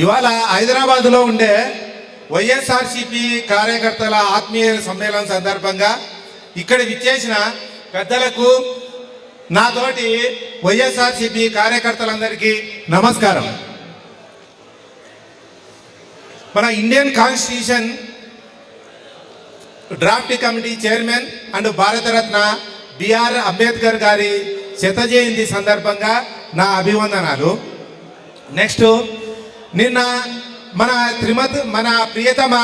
ఇవాళ హైదరాబాద్లో ఉండే వైఎస్ఆర్సిపి కార్యకర్తల ఆత్మీయ సమ్మేళనం సందర్భంగా ఇక్కడ విచ్చేసిన పెద్దలకు నాతోటి వైఎస్ఆర్సిపి కార్యకర్తలందరికీ నమస్కారం. మన Indian constitution draft committee chairman and Bharat Ratna BR Ambedkar గారి శత జయంతి సందర్భంగా నా అభివందనాలు. నెక్స్ట్ నిన్న మన త్రిమతి మన ప్రియతమ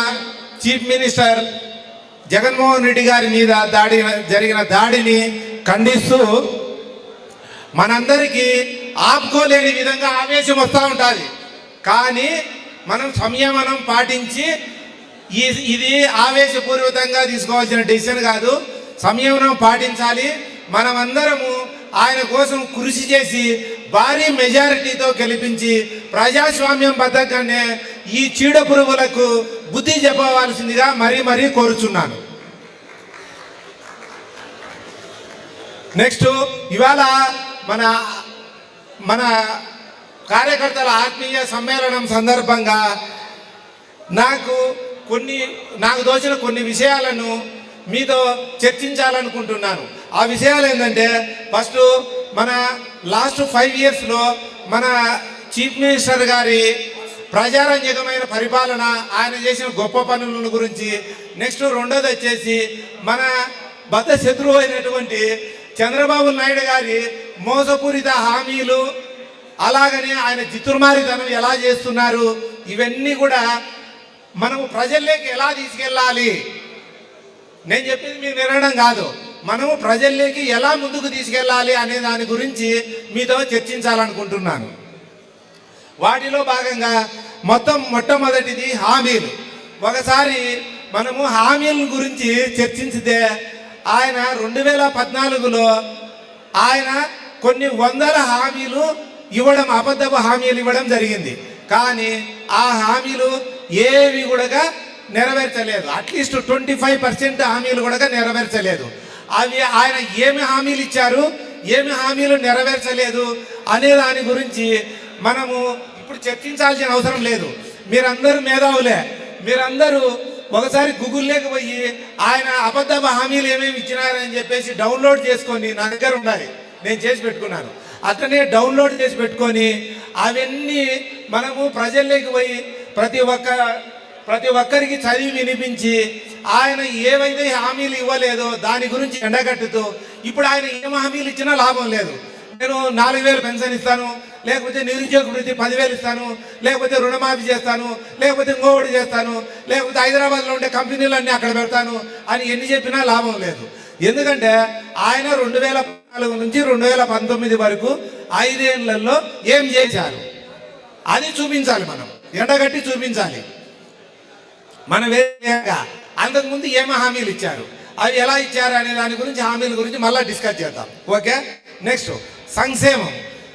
చీఫ్ మినిస్టర్ జగన్మోహన్ రెడ్డి గారి మీద దాడి జరిగిన దాడిని ఖండిస్తూ మనందరికీ ఆపుకోలేని విధంగా ఆవేశం వస్తూ ఉంటుంది కానీ మనం సంయమనం పాటించి ఈ ఇది ఆవేశపూర్వకంగా తీసుకోవాల్సిన డెసిషన్ కాదు. సంయమనం పాటించాలి. మనమందరము ఆయన కోసం కృషి చేసి భారీ మెజారిటీతో గెలిపించి ప్రజాస్వామ్యం బద్దగానే ఈ చీడ పురుగులకు బుద్ధి చెప్పవలసిందిగా మరీ మరీ కోరుచున్నాను. నెక్స్ట్ ఇవాళ మన మన కార్యకర్తల ఆత్మీయ సమ్మేళనం సందర్భంగా నాకు కొన్ని నాకు దోచిన కొన్ని విషయాలను మీతో చర్చించాలనుకుంటున్నాను. ఆ విషయాలు ఏంటంటే ఫస్ట్ మన లాస్ట్ ఫైవ్ ఇయర్స్లో మన చీఫ్ మినిస్టర్ గారి ప్రజారంజకమైన పరిపాలన ఆయన చేసిన గొప్ప పనుల గురించి నెక్స్ట్ రెండోది వచ్చేసి మన బద్ద శత్రువు అయినటువంటి చంద్రబాబు నాయుడు గారి మోసపూరిత హామీలు అలాగనే ఆయన చిత్తురుమారితనం ఎలా చేస్తున్నారు ఇవన్నీ కూడా మనము ప్రజల్లోకి ఎలా తీసుకెళ్ళాలి? నేను చెప్పింది మీరు వినడం కాదు. మనము ప్రజల్లోకి ఎలా ముందుకు తీసుకెళ్ళాలి అనే దాని గురించి మీతో చర్చించాలనుకుంటున్నాను. వాటిలో భాగంగా మొత్తం మొట్టమొదటిది హామీలు. ఒకసారి మనము హామీల గురించి చర్చించితే ఆయన రెండు వేల పద్నాలుగులో ఆయన కొన్ని వందల హామీలు ఇవ్వడం అబద్ధపు హామీలు ఇవ్వడం జరిగింది. కానీ ఆ హామీలు ఏవి కూడా నెరవేర్చలేదు. At least twenty five percent హామీలు కూడా నెరవేర్చలేదు. అవి ఆయన ఏమి హామీలు ఇచ్చారు? ఏమి హామీలు నెరవేర్చలేదు అనే దాని గురించి మనము ఇప్పుడు చర్చించాల్సిన అవసరం లేదు. మీరందరూ మేధావులే. మీరందరూ ఒకసారి గూగుల్లోకి పోయి ఆయన అబద్ధ హామీలు ఏమేమి ఇచ్చినారని చెప్పేసి డౌన్లోడ్ చేసుకొని నా దగ్గర ఉండాలి. నేను చేసి పెట్టుకున్నాను. అట్లనే డౌన్లోడ్ చేసి పెట్టుకొని అవన్నీ మనము ప్రజల్లోకి పోయి ప్రతి ఒక్క ప్రతి ఒక్కరికి చదివి వినిపించి ఆయన ఏవైతే హామీలు ఇవ్వలేదో దాని గురించి ఎండగట్టుతూ ఇప్పుడు ఆయన ఏం హామీలు ఇచ్చినా లాభం లేదు. నేను నాలుగు వేలు పెన్షన్ ఇస్తాను లేకపోతే నిరుద్యోగ వృత్తి పదివేలు ఇస్తాను లేకపోతే రుణమాఫీ చేస్తాను లేకపోతే ఇంకోటి చేస్తాను లేకపోతే హైదరాబాద్లో ఉండే కంపెనీలన్నీ అక్కడ పెడతాను అని ఎన్ని చెప్పినా లాభం లేదు. ఎందుకంటే ఆయన రెండు వేల పద్నాలుగు నుంచి రెండు వేల పంతొమ్మిది వరకు ఐదేళ్ళలో ఏం చేశారు? అది చూపించాలి మనం. ఎండగట్టి చూపించాలి. మన వేరేగా అంతకుముందు ఏమో హామీలు ఇచ్చారు? అవి ఎలా ఇచ్చారు అనే దాని గురించి హామీల గురించి మళ్ళీ డిస్కస్ చేద్దాం. ఓకే? నెక్స్ట్ సంక్షేమం.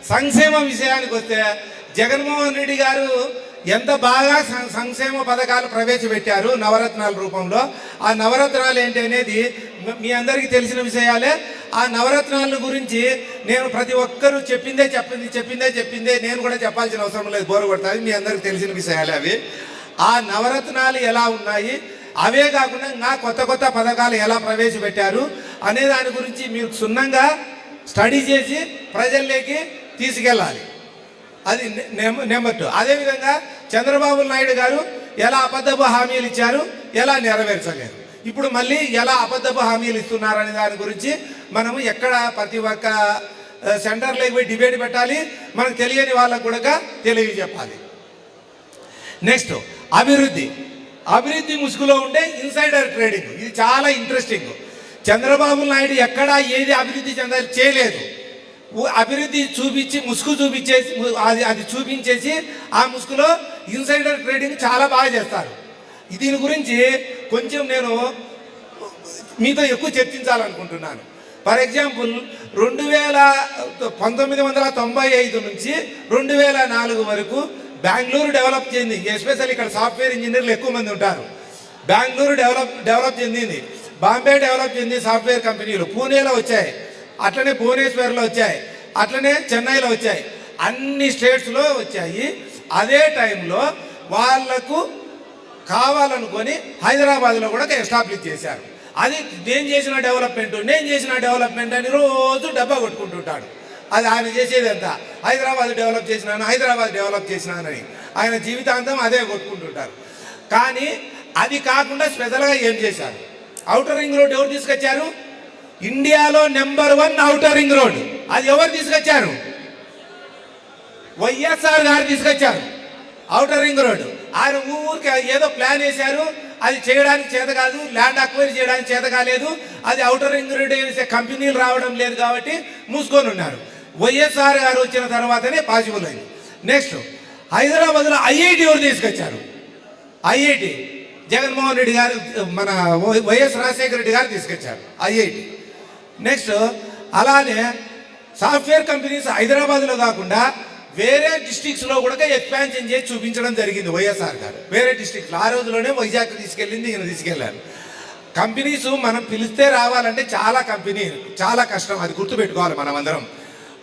సంక్షేమ విషయానికి వస్తే జగన్మోహన్ రెడ్డి గారు ఎంత బాగా సంక్షేమ పథకాలు ప్రవేశపెట్టారు నవరత్నాల రూపంలో. ఆ నవరత్నాలు ఏంటి అనేది మీ అందరికీ తెలిసిన విషయాలే. ఆ నవరత్నాల గురించి నేను ప్రతి ఒక్కరూ చెప్పిందే చెప్పింది చెప్పిందే చెప్పిందే నేను కూడా చెప్పాల్సిన అవసరం లేదు బోరు కొడుతుంది. మీ అందరికీ తెలిసిన విషయాలే అవి. ఆ నవరత్నాలు ఎలా ఉన్నాయి? అవే కాకుండా ఇంకా కొత్త కొత్త పథకాలు ఎలా ప్రవేశపెట్టారు అనే దాని గురించి మీరు క్షుణ్ణంగా స్టడీ చేసి ప్రజల్లోకి తీసుకెళ్ళాలి. అది నెంబర్ టూ అదేవిధంగా చంద్రబాబు నాయుడు గారు ఎలా అబద్ధపు హామీలు ఇచ్చారు ఎలా నెరవేర్చలేరు ఇప్పుడు మళ్ళీ ఎలా అబద్ధపు హామీలు ఇస్తున్నారు అనే దాని గురించి మనము ఎక్కడ ప్రతి ఒక్క సెంటర్లోకి పోయి డిబేట్ పెట్టాలి మనకు తెలియని వాళ్ళకు కూడా తెలియజెప్పాలి. నెక్స్ట్ అభివృద్ధి. అభివృద్ధి ముసుగులో ఉండే ఇన్సైడర్ ట్రేడింగ్. ఇది చాలా ఇంట్రెస్టింగ్ చంద్రబాబు నాయుడు ఎక్కడా ఏది అభివృద్ధి చెందాలి చేయలేదు. అభివృద్ధి చూపించి ముసుగు చూపించేసి అది అది చూపించేసి ఆ ముసుగులో ఇన్సైడర్ ట్రేడింగ్ చాలా బాగా చేస్తారు. దీని గురించి కొంచెం నేను మీతో ఎక్కువ చర్చించాలనుకుంటున్నాను. ఫర్ ఎగ్జాంపుల్ రెండు వేల పంతొమ్మిది వందల తొంభై ఐదు నుంచి రెండు వేల నాలుగు వరకు బెంగళూరు డెవలప్ చెంది ఎస్పెషల్ ఇక్కడ సాఫ్ట్వేర్ ఇంజనీర్లు ఎక్కువ మంది ఉంటారు. బెంగళూరు డెవలప్ డెవలప్ చెందింది. బాంబే డెవలప్ చెంది సాఫ్ట్వేర్ కంపెనీలు. పూణేలో వచ్చాయి. అట్లనే భువనేశ్వర్లో వచ్చాయి. అట్లనే చెన్నైలో వచ్చాయి. అన్ని స్టేట్స్లో వచ్చాయి. అదే టైంలో వాళ్ళకు కావాలనుకొని హైదరాబాద్లో కూడా ఎస్టాబ్లిష్ చేశారు. అది నేను చేసిన డెవలప్మెంట్ నేను చేసిన డెవలప్మెంట్ అని రోజు డబ్బా కొట్టుకుంటుంటాడు. అది ఆయన చేసేది ఎంత? హైదరాబాద్ డెవలప్ చేసినాను? హైదరాబాద్ డెవలప్ చేసినానని. ఆయన జీవితాంతం అదే కొట్టుకుంటుంటారు. కానీ అది కాకుండా స్పెషల్గా ఏం చేశారు? అవుటర్ రింగ్ రోడ్ ఎవరు తీసుకొచ్చారు? ఇండియాలో number one outer ring road. అది ఎవరు తీసుకొచ్చారు? వైఎస్ఆర్ గారు తీసుకొచ్చారు. Outer ring road. ఆయన ఊరికి ఏదో ప్లాన్ వేశారు. అది చేయడానికి చేత కాదు ల్యాండ్ అక్వైర్ చేయడానికి చేత కాలేదు. అది అవుటర్ రింగ్ రోడ్ వేసే కంపెనీలు రావడం లేదు కాబట్టి మూసుకొని ఉన్నారు. వైఎస్ఆర్ గారు వచ్చిన తర్వాతనే పాసిబుల్ అయింది. నెక్స్ట్ హైదరాబాద్లో ఐఐటి ఎవరు తీసుకొచ్చారు. ఐఐటి జగన్మోహన్ రెడ్డి గారు మన వైఎస్ రాజశేఖర రెడ్డి గారు తీసుకొచ్చారు ఐఐటి. నెక్స్ట్ అలానే సాఫ్ట్వేర్ కంపెనీస్ హైదరాబాద్లో కాకుండా వేరే డిస్ట్రిక్ట్స్లో కూడా ఎక్స్పాన్షన్ చేసి చూపించడం జరిగింది వైఎస్ఆర్ గారు. వేరే డిస్టిక్స్లో ఆ రోజులోనే వైజాగ్ తీసుకెళ్ళింది ఈయన తీసుకెళ్ళారు. కంపెనీస్ మనం పిలిస్తే రావాలంటే చాలా కంపెనీ చాలా కష్టం. అది గుర్తుపెట్టుకోవాలి మనం అందరం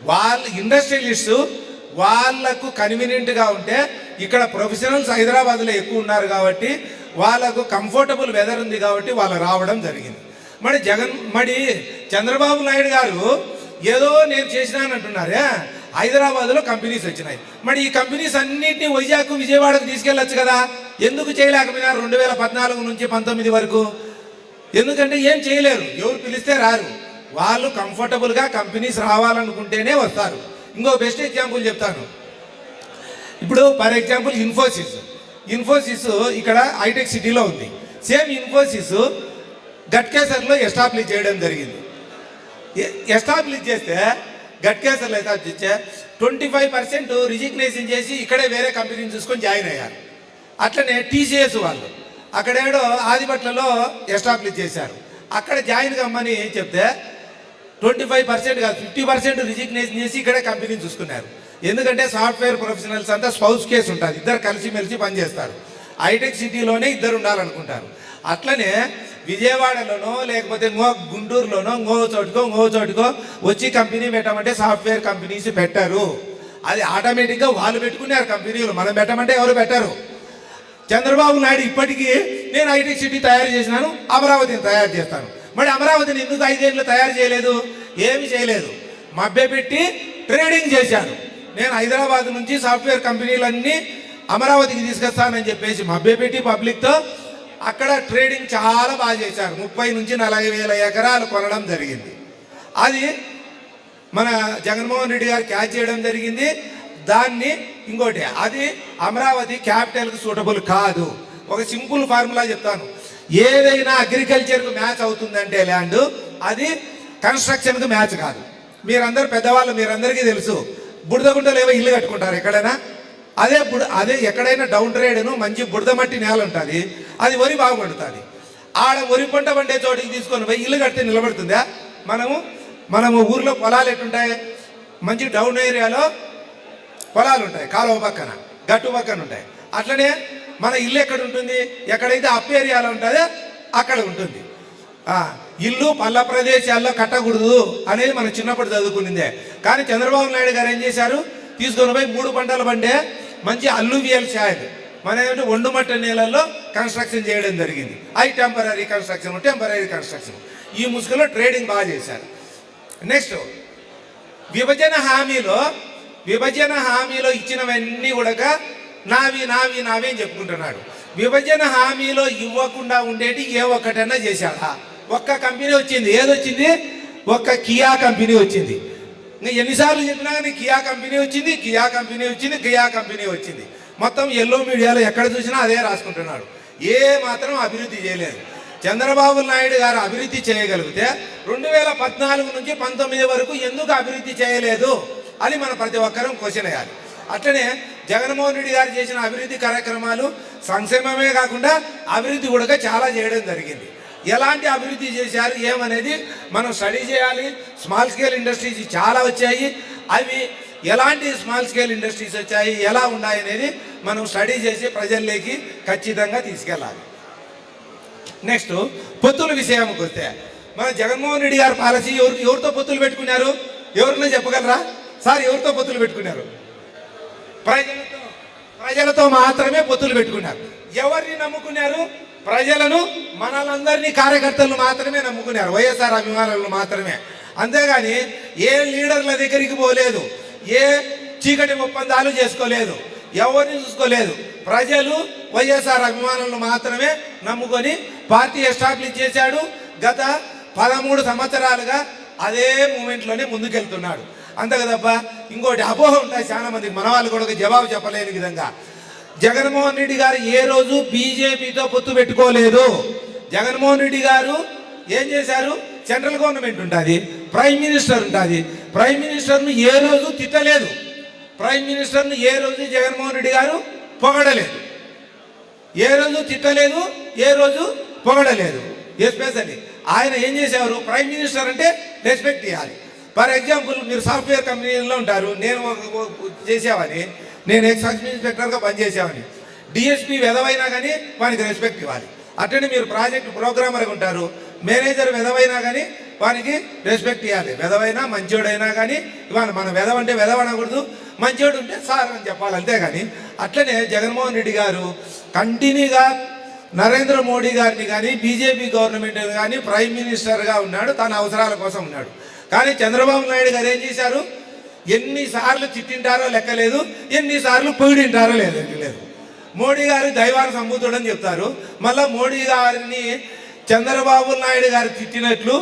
వాళ్ళు ఇండస్ట్రియలిస్టు వాళ్ళకు కన్వీనియంట్గా ఉంటే ఇక్కడ ప్రొఫెషనల్స్ హైదరాబాద్లో ఎక్కువ ఉన్నారు కాబట్టి వాళ్ళకు కంఫర్టబుల్ వెదర్ ఉంది కాబట్టి వాళ్ళు రావడం జరిగింది. మరి జగన్ మరి చంద్రబాబు నాయుడు గారు ఏదో నేను చేసినానంటున్నారే హైదరాబాద్లో కంపెనీస్ వచ్చినాయి. మరి ఈ కంపెనీస్ అన్నింటినీ వైజాగ్ విజయవాడకు తీసుకెళ్ళొచ్చు కదా. ఎందుకు చేయలేకపోయినారు రెండు వేల పద్నాలుగు నుంచి పంతొమ్మిది వరకు? ఎందుకంటే ఏం చేయలేరు. ఎవరు పిలిస్తే రారు. వాళ్ళు కంఫర్టబుల్గా కంపెనీస్ రావాలనుకుంటేనే వస్తారు. ఇంకో బెస్ట్ ఎగ్జాంపుల్ చెప్తాను. ఇప్పుడు ఫర్ ఎగ్జాంపుల్ ఇన్ఫోసిస్ ఇన్ఫోసిస్ ఇక్కడ హైటెక్ సిటీలో ఉంది. సేమ్ ఇన్ఫోసిస్ గట్కేసర్లో ఎస్టాబ్లిష్ చేయడం జరిగింది. ఎస్టాబ్లిష్ చేస్తే గట్కేసర్లో ఎస్టాబ్లిష్ చేస్తే ట్వంటీ ఫైవ్ పర్సెంట్ రిజిగ్నేషన్ చేసి ఇక్కడే వేరే కంపెనీని చూసుకొని జాయిన్ అయ్యారు. అట్లనే టీసీఎస్ వాళ్ళు అక్కడేడో ఆదిపట్లలో ఎస్టాబ్లిష్ చేశారు. అక్కడ జాయిన్ కమ్మని చెప్తే ట్వంటీ ఫైవ్ పర్సెంట్ కాదు ఫిఫ్టీ పర్సెంట్ రిజిగ్నేషన్ చేసి ఇక్కడే కంపెనీని చూసుకున్నారు. ఎందుకంటే సాఫ్ట్వేర్ ప్రొఫెషనల్స్ అంతా స్పౌస్ కేసు ఉంటుంది ఇద్దరు కలిసిమెలిసి పనిచేస్తారు హైటెక్ సిటీలోనే ఇద్దరు ఉండాలనుకుంటారు. అట్లనే విజయవాడలోనో లేకపోతే ఇంకో గుంటూరులోనో ఇంకో చోటుకో ఇంకో చోటుకో వచ్చి కంపెనీ పెట్టమంటే సాఫ్ట్వేర్ కంపెనీస్ పెట్టారు. అది ఆటోమేటిక్గా వాళ్ళు పెట్టుకున్నారు కంపెనీలు మనం పెట్టమంటే ఎవరు పెట్టరు. చంద్రబాబు నాయుడు ఇప్పటికీ నేను ఐటెక్ సిటీ తయారు చేసినాను అమరావతిని తయారు చేస్తాను. మరి అమరావతిని ఎందుకు ఐదేళ్ళు తయారు చేయలేదు? ఏమి చేయలేదు. మభ్యపెట్టి ట్రేడింగ్ చేశాను నేను హైదరాబాద్ నుంచి సాఫ్ట్వేర్ కంపెనీలన్నీ అమరావతికి తీసుకొస్తానని చెప్పేసి మభ్యపెట్టి పబ్లిక్తో అక్కడ ట్రేడింగ్ చాలా బాగా చేశారు. ముప్పై నుంచి నలభై వేల ఎకరాలు కొనడం జరిగింది. అది మన జగన్మోహన్ రెడ్డి గారు క్యాచ్ చేయడం జరిగింది. దాన్ని ఇంకోటి అది అమరావతి క్యాపిటల్కి సూటబుల్ కాదు. ఒక సింపుల్ ఫార్ములా చెప్తాను. ఏదైనా అగ్రికల్చర్కు మ్యాచ్ అవుతుందంటే ల్యాండ్ అది కన్స్ట్రక్షన్కు మ్యాచ్ కాదు. మీరందరూ పెద్దవాళ్ళు మీరందరికీ తెలుసు. బుడదగుంటలు ఏవో ఇల్లు కట్టుకుంటారు ఎక్కడైనా. అదే బుడ అదే ఎక్కడైనా డౌన్ ట్రేడ్ను మంచి బుడద మట్టి నేల ఉంటుంది. అది వరి బాగా పండుతుంది. ఆడ వరి పంట పండే చోటికి తీసుకొని పోయి ఇల్లు కడితే నిలబడుతుందా? మనము మనము ఊర్లో పొలాలు ఎట్టుంటాయి మంచి డౌన్ ఏరియాలో పొలాలు ఉంటాయి. కాలువ పక్కన గట్టు పక్కన ఉంటాయి. అట్లనే మన ఇల్లు ఎక్కడ ఉంటుంది? ఎక్కడైతే అప్ ఏరియాలో ఉంటుందో అక్కడ ఉంటుంది. ఇల్లు పల్ల ప్రదేశాల్లో కట్టకూడదు అనేది మనం చిన్నప్పుడు చదువుకునిందే. కానీ చంద్రబాబు నాయుడు గారు ఏం చేశారు? తీసుకొని పోయి మూడు పంటలు పండే మంచి అల్లువియల్ సాయిల్ మన ఏంటంటే ఒండు మట్ట నేలల్లో కన్స్ట్రక్షన్ చేయడం జరిగింది. అది టెంపరీ కన్స్ట్రక్షన్ టెంపరీ కన్స్ట్రక్షన్. ఈ ముసుగులో ట్రేడింగ్ బాగా చేశారు. నెక్స్ట్ విభజన హామీలో విభజన హామీలో ఇచ్చినవన్నీ కూడా నావి నావి నావి అని చెప్పుకుంటున్నాడు. విభజన హామీలో ఇవ్వకుండా ఉండేటి ఏ ఒక్కటైనా చేశాడా? ఒక్క కంపెనీ వచ్చింది. ఏదొచ్చింది ఒక్క కియా కంపెనీ వచ్చింది. నేను ఎన్నిసార్లు చెప్పినా కానీ కియా కంపెనీ వచ్చింది కియా కంపెనీ వచ్చింది కియా కంపెనీ వచ్చింది. మొత్తం ఎల్లో మీడియాలో ఎక్కడ చూసినా అదే రాసుకుంటున్నాడు. ఏ మాత్రం అభివృద్ధి చేయలేదు. చంద్రబాబు నాయుడు గారు అభివృద్ధి చేయగలిగితే రెండు వేల పద్నాలుగు నుంచి పంతొమ్మిది వరకు ఎందుకు అభివృద్ధి చేయలేదు అని మన ప్రతి ఒక్కరం క్వశ్చన్ వేయాలి. అట్లనే జగన్మోహన్ రెడ్డి గారు చేసిన అభివృద్ధి కార్యక్రమాలు సంక్షేమమే కాకుండా అభివృద్ధి కూడా చాలా చేయడం జరిగింది. ఎలాంటి అభివృద్ధి చేశారు ఏమనేది మనం స్టడీ చేయాలి. స్మాల్ స్కేల్ ఇండస్ట్రీస్ చాలా వచ్చాయి. అవి ఎలాంటి స్మాల్ స్కేల్ ఇండస్ట్రీస్ వచ్చాయి ఎలా ఉన్నాయి అనేది మనం స్టడీ చేసి ప్రజల్లోకి ఖచ్చితంగా తీసుకెళ్ళాలి. నెక్స్ట్ పొత్తుల విషయానికి వస్తే మన జగన్మోహన్ రెడ్డి గారు పాలసీ ఎవరు ఎవరితో పొత్తులు పెట్టుకున్నారు? ఎవరినో చెప్పగలరా? సార్ ఎవరితో పొత్తులు పెట్టుకున్నారు? ప్రజలతో ప్రజలతో మాత్రమే పొత్తులు పెట్టుకున్నారు. ఎవరిని నమ్ముకున్నారు? ప్రజలను మనలందరినీ కార్యకర్తలను మాత్రమే నమ్ముకున్నారు. వైఎస్ఆర్ అభిమానులను మాత్రమే. అంతేగాని ఏ లీడర్ల దగ్గరికి పోలేదు. ఏ చీకటి ఒప్పందాలు చేసుకోలేదు. ఎవరిని చూసుకోలేదు. ప్రజలు వైఎస్ఆర్ అభిమానులను మాత్రమే నమ్ముకొని పార్టీ ఎస్టాబ్లిష్ చేశాడు. గత పదమూడు సంవత్సరాలుగా అదే మూమెంట్లోనే ముందుకెళ్తున్నాడు. అంతే కదబ్బా ఇంకోటి అపోహ ఉంటాయి చాలా మందికి. మన వాళ్ళు కూడా జవాబు చెప్పలేని విధంగా. జగన్మోహన్ రెడ్డి గారు ఏ రోజు బీజేపీతో పొత్తు పెట్టుకోలేదు. జగన్మోహన్ రెడ్డి గారు ఏం చేశారు? సెంట్రల్ గవర్నమెంట్ ఉంటుంది ప్రైమ్ మినిస్టర్ ఉంటుంది. ప్రైమ్ మినిస్టర్ను ఏ రోజు తిట్టలేదు. ప్రైమ్ మినిస్టర్ను ఏ రోజు జగన్మోహన్ రెడ్డి గారు పొగడలేదు. ఏ రోజు తిట్టలేదు ఏ రోజు పొగడలేదు. ఎస్పెషల్లీ ఆయన ఏం చేసేవారు? ప్రైమ్ మినిస్టర్ అంటే రెస్పెక్ట్ ఇవ్వాలి ఫర్ ఎగ్జాంపుల్ మీరు సాఫ్ట్వేర్ కంపెనీలో ఉంటారు నేను ఒక- చేసేవాని నేను ఎక్స్ సబ్ ఇన్స్పెక్టర్గా పనిచేసేవాని డిఎస్పీ వెదవైనా కానీ వానికి రెస్పెక్ట్ ఇవ్వాలి. అట్లనే మీరు ప్రాజెక్ట్ ప్రోగ్రామర్గా ఉంటారు మేనేజర్ వెదవైనా కానీ వానికి రెస్పెక్ట్ ఇవ్వాలి. వెదవైనా మంచోడైనా కానీ ఇవాళ మన వెదవంటే వెదవ అనకూడదు మంచోడు ఉంటే సార్ అని చెప్పాలి అంతేగాని అట్లనే జగన్మోహన్ రెడ్డి గారు కంటిన్యూగా నరేంద్ర మోడీ గారిని కానీ బీజేపీ గవర్నమెంట్ కానీ ప్రైమ్ మినిస్టర్గా ఉన్నాడు తన అవసరాల కోసం ఉన్నాడు. కానీ చంద్రబాబు నాయుడు గారు ఏం చేశారు? ఎన్నిసార్లు చిట్టింటారో లెక్కలేదు ఎన్నిసార్లు పొగిడింటారో లేదు లేదు. మోడీ గారు దైవాన్ని సంబూతుడని చెప్తారు. మళ్ళీ మోడీ గారిని చంద్రబాబు నాయుడు గారు తిట్టినట్లు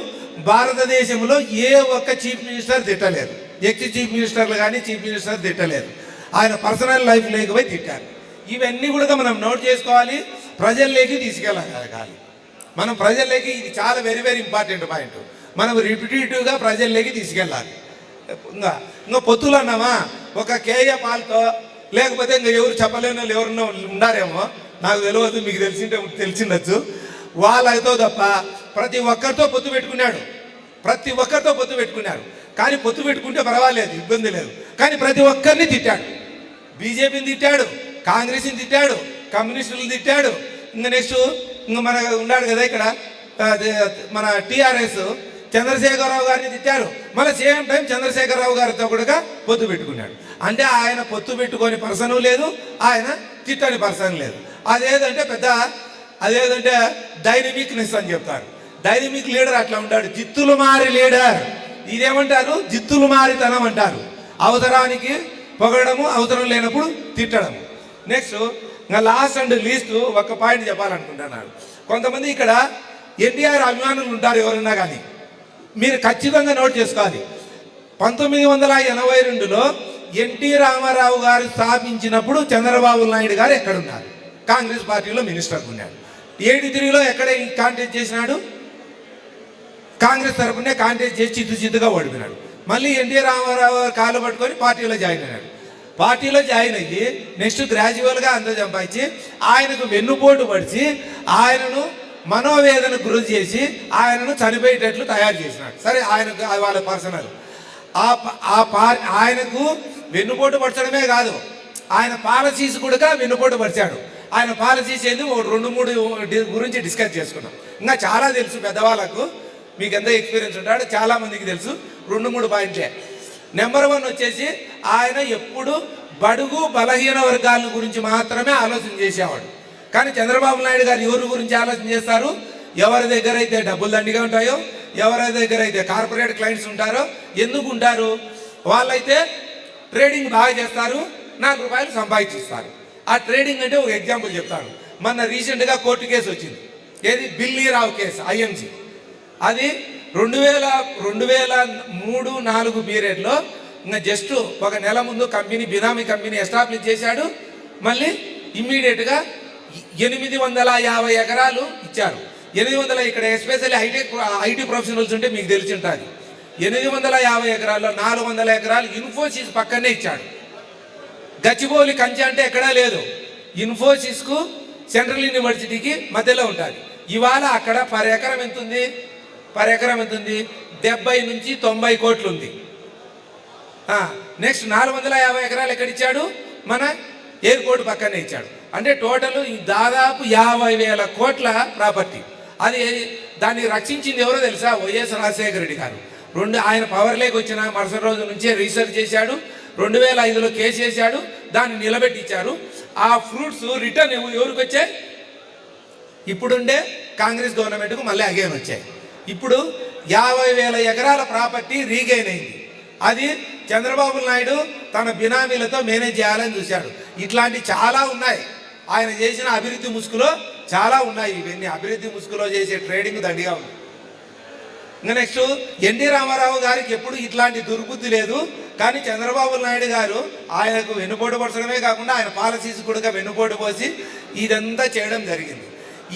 భారతదేశంలో ఏ ఒక్క చీఫ్ మినిస్టర్ తిట్టలేదు. ఎక్స్ చీఫ్ మినిస్టర్లు కానీ చీఫ్ మినిస్టర్ తిట్టలేదు. ఆయన పర్సనల్ లైఫ్ లేకపోయి తిట్టారు. ఇవన్నీ కూడా మనం నోట్ చేసుకోవాలి. ప్రజల్లోకి తీసుకెళ్ళగలగాలి మనం ప్రజల్లోకి ఇది చాలా వెరీ వెరీ ఇంపార్టెంట్ పాయింట్ మనం రిపిటేటివ్గా ప్రజల్లోకి తీసుకెళ్ళాలి. ఇంకా ఇంకా పొత్తులు అన్నామా ఒక కేయ పాలతో లేకపోతే ఇంకా ఎవరు చెప్పలేని వాళ్ళు ఎవరన్నా ఉండారేమో నాకు తెలియదు మీకు తెలిసింటే తెలిసిండొచ్చు. వాళ్ళతో తప్ప ప్రతి ఒక్కరితో పొత్తు పెట్టుకున్నాడు. ప్రతి ఒక్కరితో పొత్తు పెట్టుకున్నాడు. కానీ పొత్తు పెట్టుకుంటే పర్వాలేదు ఇబ్బంది లేదు. కానీ ప్రతి ఒక్కరిని తిట్టాడు. బీజేపీని తిట్టాడు కాంగ్రెస్ని తిట్టాడు కమ్యూనిస్టులను తిట్టాడు. ఇంకా నెక్స్ట్ ఇంకా మన ఉన్నాడు కదా ఇక్కడ మన టీఆర్ఎస్. చంద్రశేఖరరావు గారిని తిట్టారు. మళ్ళీ సేమ్ టైం చంద్రశేఖరరావు గారితో కూడా పొత్తు పెట్టుకున్నాడు. అంటే ఆయన పొత్తు పెట్టుకొని పర్సను లేదు ఆయన తిట్టని పర్సన్ లేదు. అదేదంటే పెద్ద అదేదంటే డైనమిక్నెస్ అని చెప్తారు. డైనమిక్ లీడర్ అట్లా ఉంటాడు. జిత్తులు మారి లీడర్. ఇదేమంటారు జిత్తులు మారితనం అంటారు. అవసరానికి పొగడము అవసరం లేనప్పుడు తిట్టడము. నెక్స్ట్ ఇంకా లాస్ట్ అండ్ లీస్ట్ ఒక పాయింట్ చెప్పాలనుకుంటున్నాను. కొంతమంది ఇక్కడ ఎన్టీఆర్ అభిమానులు ఉంటారు ఎవరన్నా కానీ. మీరు ఖచ్చితంగా నోట్ చేసుకోవాలి. పంతొమ్మిది వందల ఎనభై రెండులో ఎన్టీ రామారావు గారు స్థాపించినప్పుడు చంద్రబాబు నాయుడు గారు ఎక్కడున్నారు? కాంగ్రెస్ పార్టీలో మినిస్టర్ ఉన్నాడు. ఏడు త్రీలో ఎక్కడ కాంటాక్ట్ చేసినాడు? కాంగ్రెస్ తరపునే కాంటెస్ట్ చేసి చిత్తు చిత్తుగా ఓడిపోయినాడు. మళ్ళీ ఎన్టీ రామారావు గారు కాలు పట్టుకొని పార్టీలో జాయిన్ అయినాడు. పార్టీలో జాయిన్ అయ్యి నెక్స్ట్ గ్రాడ్యువల్గా అంత సంపాదించి ఆయనకు వెన్నుపోటు పడిచి ఆయనను మనోవేదనకు గురి చేసి ఆయనను చనిపోయేటట్లు తయారు చేసినాడు. సరే ఆయనకు వాళ్ళ పర్సనల్. ఆ ఆ పా- ఆయనకు వెన్నుపోటు పరచడమే కాదు. ఆయన పాలసీస్ కూడా వెన్నుపోటు పరిచాడు. ఆయన పాలసీస్ ఏంది? ఓ రెండు మూడు గురించి డిస్కస్ చేసుకున్నాం. ఇంకా చాలా తెలుసు పెద్దవాళ్ళకు. మీకు ఎంత ఎక్స్పీరియన్స్ ఉంటాడో చాలా మందికి తెలుసు. రెండు మూడు పాయింట్లే. నెంబర్ వన్ వచ్చేసి ఆయన ఎప్పుడు బడుగు బలహీన వర్గాల గురించి మాత్రమే ఆలోచన చేసేవాడు. కానీ చంద్రబాబు నాయుడు గారు ఎవరి గురించి ఆలోచన చేస్తారు? ఎవరి దగ్గర అయితే డబ్బులు దండిగా ఉంటాయో ఎవరి దగ్గర అయితే కార్పొరేట్ క్లయింట్స్ ఉంటారో ఎందుకు ఉంటారు? వాళ్ళైతే ట్రేడింగ్ బాగా చేస్తారు నాలుగు రూపాయలు సంపాదించిస్తారు. ఆ ట్రేడింగ్ అంటే ఒక ఎగ్జాంపుల్ చెప్తాను. మొన్న రీసెంట్గా కోర్టు కేసు వచ్చింది. ఏది? Billirao case IMC. అది రెండు వేల రెండు వేల మూడు నాలుగు పీరియడ్లో ఇంకా జస్ట్ ఒక నెల ముందు కంపెనీ బినామీ కంపెనీ ఎస్టాబ్లిష్ చేశాడు. మళ్ళీ ఇమ్మీడియట్గా ఎనిమిది వందల యాభై ఎకరాలు ఇచ్చారు. ఎనిమిది వందల ఇక్కడ ఎస్పెషల్లీ హైటెక్ ఐటీ ప్రొఫెషనల్స్ ఉంటే మీకు తెలిసి ఉంటుంది. ఎనిమిది వందల యాభై ఎకరాల్లో నాలుగు వందల ఎకరాలు ఇన్ఫోసిస్ పక్కనే ఇచ్చాడు. గచ్చిబౌలి కంచె అంటే ఎక్కడా లేదు. ఇన్ఫోసిస్కు సెంట్రల్ యూనివర్సిటీకి మధ్యలో ఉంటుంది ఇవాళ అక్కడ పర్ ఎకరం ఎంత ఉంది పర్ ఎకరం ఎంత ఉంది డెబ్బై నుంచి తొంభై కోట్లు ఉంది. నెక్స్ట్ నాలుగు వందల యాభై ఎకరాలు ఎక్కడ ఇచ్చాడు? మన ఎయిర్పోర్ట్ పక్కనే ఇచ్చాడు. అంటే టోటల్ దాదాపు యాభై వేల కోట్ల ప్రాపర్టీ. అది దాన్ని రక్షించింది ఎవరో తెలుసా? వైఎస్ రాజశేఖర రెడ్డి గారు. రెండు ఆయన పవర్లోకి వచ్చిన మరుసటి రోజు నుంచే రీసెర్చ్ చేశాడు. రెండు వేల ఐదులో కేసు వేశాడు. దాన్ని నిలబెట్టించారు. ఆ ఫ్రూట్స్ రిటర్న్ ఎవరికి వచ్చాయి? ఇప్పుడుండే కాంగ్రెస్ గవర్నమెంట్కు మళ్ళీ అగైన్ వచ్చాయి. ఇప్పుడు యాభై వేల ఎకరాల ప్రాపర్టీ రీగైన్ అయింది. అది చంద్రబాబు నాయుడు తన బినామీలతో మేనేజ్ చేయాలని చూశాడు. ఇట్లాంటి చాలా ఉన్నాయి. ఆయన చేసిన అభివృద్ధి ముసుగులో చాలా ఉన్నాయి ఇవన్నీ. అభివృద్ధి ముసుగులో చేసే ట్రేడింగ్ దండిగా ఉంది. ఇంకా నెక్స్ట్ ఎన్టీ రామారావు గారికి ఎప్పుడు ఇట్లాంటి దుర్బుద్ధి లేదు. కానీ చంద్రబాబు నాయుడు గారు ఆయనకు వెన్నుపోటు పరచడమే కాకుండా ఆయన పాలసీస్ కూడా వెన్నుపోటు పోసి ఇదంతా చేయడం జరిగింది.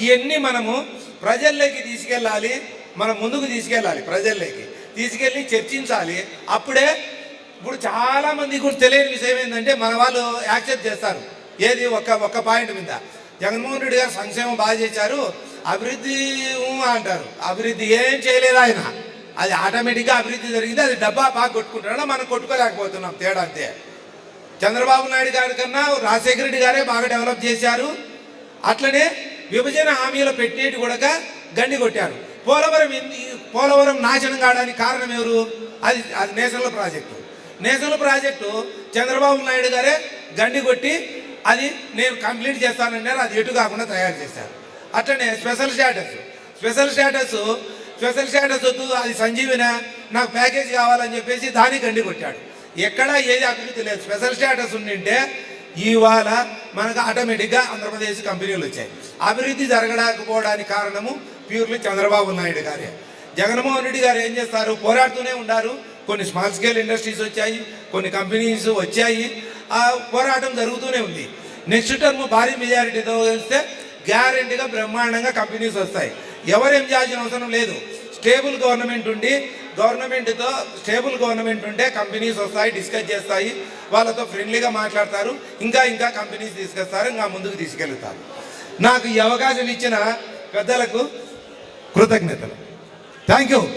ఇవన్నీ మనము ప్రజల్లోకి తీసుకెళ్ళాలి మనం ముందుకు తీసుకెళ్ళాలి ప్రజల్లోకి. తీసుకెళ్ళి చర్చించాలి. అప్పుడే ఇప్పుడు చాలామంది కూడా తెలియని విషయం ఏంటంటే మన వాళ్ళు యాక్సెప్ట్ చేస్తారు. ఏది ఒక్క ఒక్క పాయింట్ మీద. జగన్మోహన్ రెడ్డి గారు సంక్షేమం బాగా చేశారు అభివృద్ధి అంటారు. అభివృద్ధి ఏం చేయలేదు ఆయన. అది ఆటోమేటిక్గా అభివృద్ధి జరిగింది అది డబ్బా బాగా కొట్టుకుంటున్నాడు మనం కొట్టుకోలేకపోతున్నాం తేడా అంతే. చంద్రబాబు నాయుడు గారి కన్నా రాజశేఖర రెడ్డి గారే బాగా డెవలప్ చేశారు. అట్లనే విభజన హామీలు పెట్టేటి కూడా గండి కొట్టారు. పోలవరం పోలవరం నాశనం కావడానికి కారణం ఎవరు? అది అది national project. National project Chandrababu Naidu గారే గండి కొట్టి అది నేను కంప్లీట్ చేస్తానన్నారు అది ఎటు కాకుండా తయారు చేశారు. అట్లనే special status special status special status వద్దు అది సంజీవిన నాకు ప్యాకేజ్ కావాలని చెప్పేసి దానికి గండి కొట్టాడు. ఎక్కడా ఏది అభివృద్ధి లేదు. స్పెషల్ స్టేటస్ ఉండింటే ఇవాళ మనకు ఆటోమేటిక్గా ఆంధ్రప్రదేశ్ కంపెనీలు వచ్చాయి. అభివృద్ధి జరగకపోవడానికి కారణము ప్యూర్లీ చంద్రబాబు నాయుడు గారే. జగన్మోహన్ రెడ్డి గారు ఏం చేస్తారు? పోరాడుతూనే ఉన్నారు కొన్ని స్మాల్ స్కేల్ ఇండస్ట్రీస్ వచ్చాయి కొన్ని కంపెనీస్ వచ్చాయి. ఆ పోరాటం జరుగుతూనే ఉంది. నెక్స్ట్ టర్మ్ భారీ మెజారిటీతో వస్తే గ్యారెంటీగా బ్రహ్మాండంగా కంపెనీస్ వస్తాయి. ఎవరేం చేయాల్సిన అవసరం లేదు. స్టేబుల్ గవర్నమెంట్ ఉండి గవర్నమెంట్తో స్టేబుల్ గవర్నమెంట్ ఉంటే కంపెనీస్ వస్తాయి డిస్కస్ చేస్తాయి. వాళ్ళతో ఫ్రెండ్లీగా మాట్లాడతారు. ఇంకా ఇంకా కంపెనీస్ తీసుకొస్తారు ఇంకా ముందుకు తీసుకెళ్తారు. నాకు ఈ అవకాశం ఇచ్చిన పెద్దలకు కృతజ్ఞతలు. Thank you